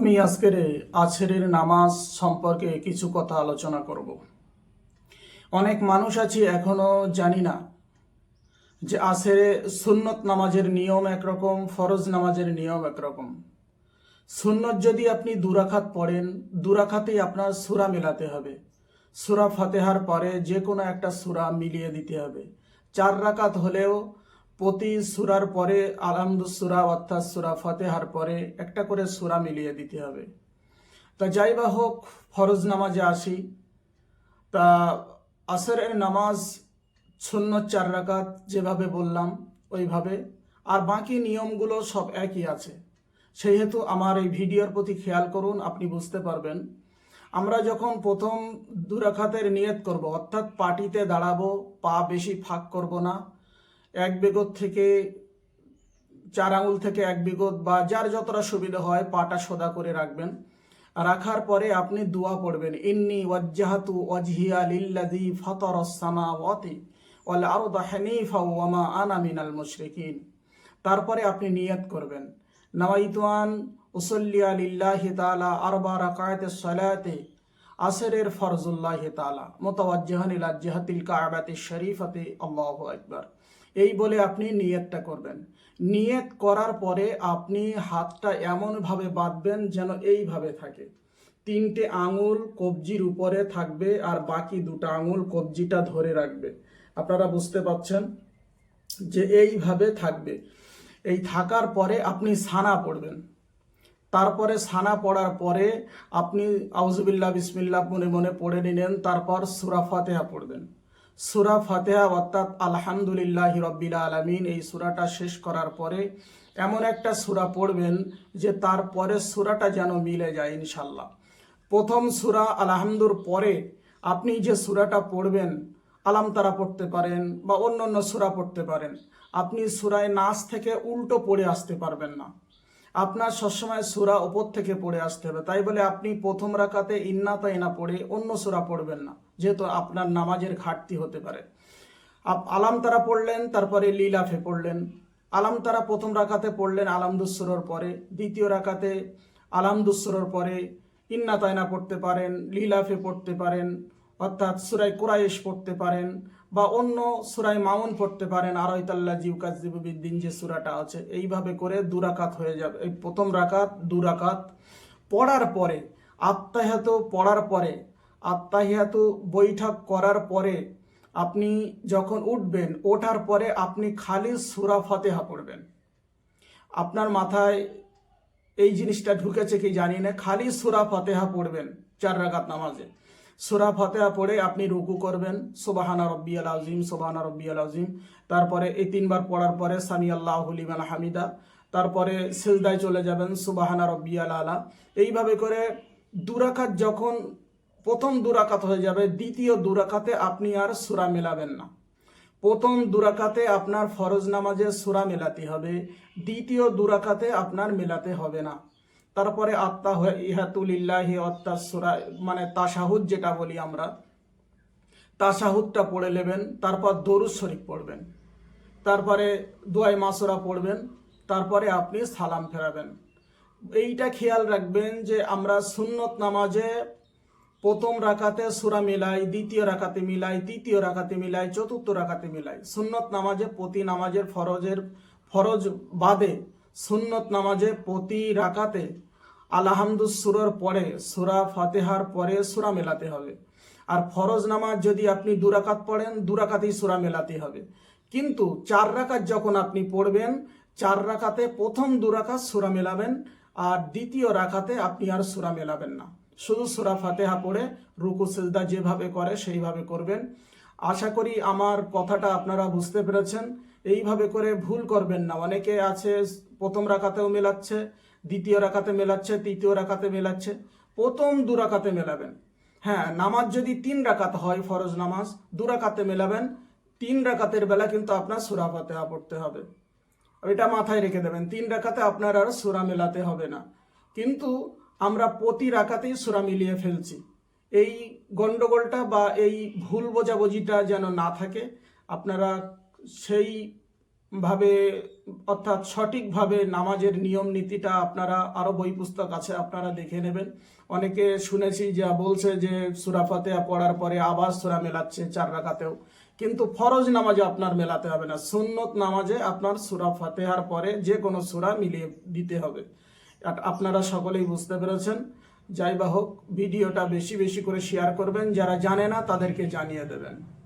আমি আজকের আছেরের নামাজ সম্পর্কে কিছু কথা আলোচনা করব। অনেক মানুষ আছি, এখনও জানি না যে আসেরে সুন্নত নামাজের নিয়ম একরকম, ফরজ নামাজের নিয়ম একরকম। সুন্নত যদি আপনি দুরাখাত পড়েন দুরাখাতেই আপনার সুরা মেলাতে হবে। সুরা ফাতেহার পরে যে কোনো একটা সুরা মিলিয়ে দিতে হবে। চার রাকাত হলেও প্রতি সুরার পরে আলহামদু সুরা অর্থাৎ সুরা ফতেহার পরে একটা করে সুরা মিলিয়ে দিতে হবে। তা যাই বা হোক, ফরজ নামাজে আসি। তা আসরের নামাজ শূন্য চার রাকাত যেভাবে বললাম, ওইভাবে। আর বাকি নিয়মগুলো সব একই আছে। সেহেতু আমার এই ভিডিওর প্রতি খেয়াল করুন, আপনি বুঝতে পারবেন। আমরা যখন প্রথম দুরাখাতের নিয়ত করব, অর্থাৎ পাটিতে দাঁড়াবো, পা বেশি ফাঁক করব না এক বেগত থেকে চার আঙুল থেকে এক বিগত বা যার যতটা সুবিধা হয় পাটা সোদা করে রাখবেন। রাখার পরে আপনি দোয়া পড়বেন, ইন্নি ওয়াজ্জাহাতু ওয়াজহিয়া লিল্লাযী ফাতারাস সামাওয়াতি ওয়াল আরদা হানিফা ওয়া মা আনা মিনাল মুশরিকিন। তারপরে আপনি নিয়ত করবেন নাওয়াইতুয়ান উসল্লিয়া লিল্লাহি তাআলা আরবা রাকায়াতিস সালাতে আসরের ফরজুল্লাহ তাআলা মুতাওয়াজ্জিহান ইলা জিহাতিল কাবাতিশ শরীফাতে। আল্লাহু আকবার। এই বলে আপনি নিয়তটা করবেন। নিয়ত করার পরে আপনি হাতটা এমনভাবে বাঁধবেন যেন এইভাবে থাকে। তিনটে আঙুল কবজির উপরে থাকবে আর বাকি দুটো আঙুল কবজিটা ধরে রাখবে। আপনারা বুঝতে পারছেন যে এইভাবে থাকবে। এই থাকার পরে আপনি সানা পড়বেন। তারপরে সানা পড়ার পরে আপনি আউজুবিল্লাহ বিসমিল্লাহ মনে মনে পড়ে নিলেন, তারপর সুরা ফাতেহা পড়বেন। সুরা ফাতেহা অর্থাৎ আলহামদুলিল্লাহ রব্বিল আলমিন, এই সুরাটা শেষ করার পরে এমন একটা সুরা পড়বেন যে তারপরে সুরাটা যেন মিলে যায় ইনশাল্লাহ প্রথম সুরা আলহামদুর পরে আপনি যে সুরাটা পড়বেন, আলাম তারা পড়তে পারেন বা অন্য অন্য সুরা পড়তে পারেন, আপনি সুরায় নাচ থেকে উল্টো পড়ে আসতে পারবেন না। আপনার সবসময় সুরা ওপর থেকে পড়ে আসতে হবে। তাই বলে আপনি প্রথম রাকাতে ইন্না তাইনা পড়ে অন্য সুরা পড়বেন না, যেহেতু আপনার নামাজের ঘাটতি হতে পারে। আপ- আলাম তারা পড়লেন, তারপরে লীলাফে পড়লেন। আলাম তারা প্রথম রাকাতে পড়লেন আলামদুসরর পরে। দ্বিতীয় রাকাতে আলামদুসরর পরে ইন্না তাইনা পড়তে পারেন লীলাফে পড়তে পারেন, অর্থাৎ সুরাই কুরাইশ পড়তে পারেন। বা অন্য সুরাই মাউন পড়তে পারেন আরয়তাল্লা জিউকাজিবুদ্দিন যে সুরাটা আছে, এইভাবে করে দুরাকাত হয়ে যাবে। এই প্রথম রাকাত দুরাকাত পড়ার পরে আত্মাহিয়াত পড়ার পরে আত্মাহিয়াত বৈঠক করার পরে আপনি যখন উঠবেন, ওঠার পরে আপনি খালি সুরা ফাতেহা পড়বেন। আপনার মাথায় এই জিনিসটা ঢুকেছে কি জানি না, খালি সুরা ফতেহা পড়বেন চার রাকাত নামাজে। সুরা ফাতেহা পড়ে আপনি রুকু করবেন। সুবাহানা রব্বিয়াল আজিম সুবাহানা রব্বিয়াল আজিম তারপরে এই তিনবার পড়ার পরে সামি আল্লাহ লিমান হামিদা। তারপরে সিজদায় চলে যাবেন, সুবাহানা রব্বিয়াল আলা। এইভাবে করে দুরাকাত যখন প্রথম দুরাকাত হয়ে যাবে, দ্বিতীয় দুরাকাতে আপনি আর সুরা মেলাবেন না। প্রথম দুরাকাতে আপনার ফরজ নামাজে সুরা মেলাতে হবে, দ্বিতীয় দুরাকাতে আপনার মেলাতে হবে না। তারপরে আত্মা ইহাতুলিল্লাহি অত্তা সুরা মানে তাসাহুদ যেটা বলি আমরা তাসাহুদটা পড়ে নেবেন, তারপর দরুদ শরীফ পড়বেন, তারপরে দোয়াই মাসুরা পড়বেন, তারপরে আপনি সালাম ফেরাবেন। এইটা খেয়াল রাখবেন যে আমরা সুন্নত নামাজে প্রথম রাকাতে সুরা মিলাই, দ্বিতীয় রাকাতে মিলাই, তৃতীয় রাকাতে মিলাই, চতুর্থ রাকাতে মিলাই। সুন্নত নামাজে প্রতি নামাজের ফরজের ফরজ বাদে সুন্নত নামাজে প্রতি রাকাতে আলহামদু সুরর পরে, সুরা ফাতেহার পরে সুরা মেলাতে হবে। আর ফরজ নামাজ যদি আপনি দুরাকাত পড়েন দুরাকাতেই সুরা মেলাতে হবে। কিন্তু চার রাকাত যখন আপনি পড়বেন, চার রাকাতে প্রথম দুরাকাত সুরা মেলাবেন, আর দ্বিতীয় রাকাতে আপনি আর সুরা মেলাবেন না। শুধু সুরা ফাতেহা পড়ে, রুকু, সেজদা যেভাবে করে সেইভাবে করবেন। আশা করি আমার কথাটা আপনারা বুঝতে পেরেছেন। এইভাবে করে ভুল করবেন না। অনেকে আছে, প্রথম রাকাতেও মেলাচ্ছে, দ্বিতীয় রাকাতে মেলাচ্ছে, তৃতীয় রাকাতে মেলাচ্ছে, প্রথম দু রাকাতে মেলাবেন। হ্যাঁ নামাজ যদি তিন রাকাত হয়, ফরজ নামাজ, দু রাকাতে মেলাবেন, তিন রাকাতের বেলা কিন্তু আপনার সুরা ফাতেহা পড়তে হবে। এটা মাথায় রেখে দেবেন, তিন রাকাতে আপনার আর সুরা মেলাতে হবে না। কিন্তু আমরা প্রতি রাকাতেই সুরা মিলিয়ে ফেলছি। এই গন্ডগোলটা বা এই ভুল বোঝাবুঝিটা যেন না থাকে, আপনারা সেই ভাবে অর্থাৎ সঠিকভাবে নামাজের নিয়ম নীতিটা আপনারা আরও বই পুস্তক আছে, আপনারা দেখে নেবেন। অনেকে শুনেছি যা বলছে যে সুরা ফাতেহা পড়ার পরে আবার সুরা মেলাচ্ছে চার রাকাতেও। কিন্তু ফরজ নামাজে আপনার মেলাতে হবে না। সুন্নত নামাজে আপনার সুরা ফাতেহার পরে যে কোনো সুরা মিলিয়ে দিতে হবে। আপনারা সকলেই বুঝতে পেরেছেন। যাই বা হোক, ভিডিওটা বেশি বেশি করে শেয়ার করবেন। যারা জানে না, তাদেরকে জানিয়ে দেবেন।